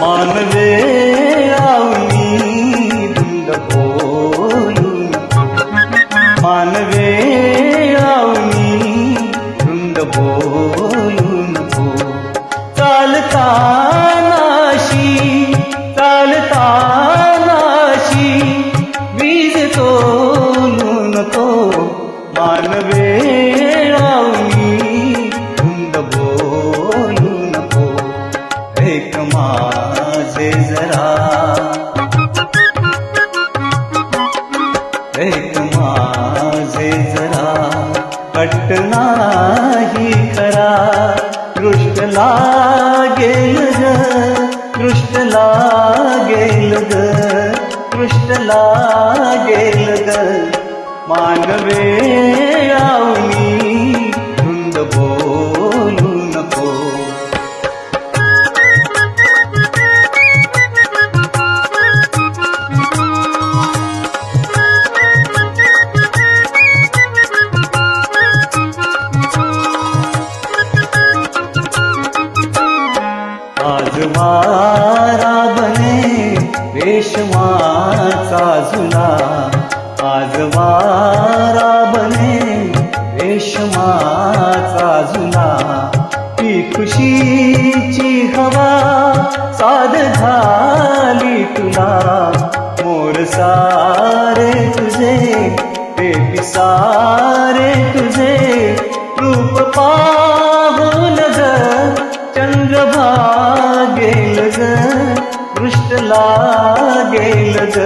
मानवे आवनी धुंद बोलून मानवे आवनी धुंद बोलून हो चालता नाशी चालता नाशी वीज तोलून तो। मानवे जरा। एक माझे जरा। पट नाही खरा दृष्ट लागेल ग दृष्ट लागेल ग दृष्ट लागेल ग। मानवे आवनी धुंद रेशमाचा जुना आज वारा बने रेशमाचा जुना ती खुशीची हवा साध झाली तुला. मोर सारे तुझे ते पिसारे तुझे. ग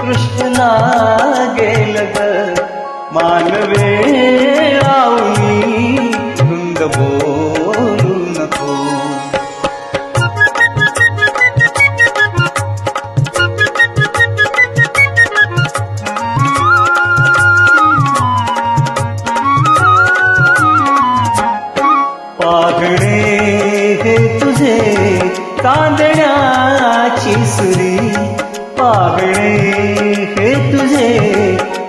दृष्ट लागेल ग मानवे आवनी धुंद बोलू नको पागणे हे तुझे कांदण्याची सुरी. पागणे हे तुझे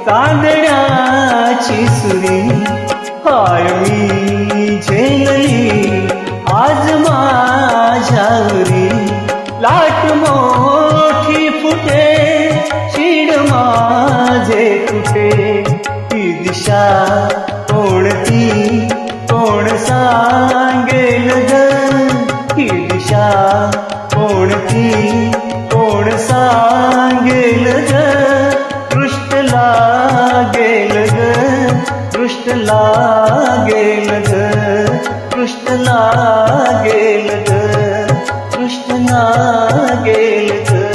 कांदण्याची सुरी. हाय मी झेलली आज माझ्यावरी लाट मोठी फुटे शिड माझे कुठे ही दिशा कोणती कोण सांगेल ग? ही दिशा कोणती? कोण ग. दृष्ट लागेल ग. दृष्ट लागेल ग. दृष्ट लागेल ग. दृष्ट लागेल ग.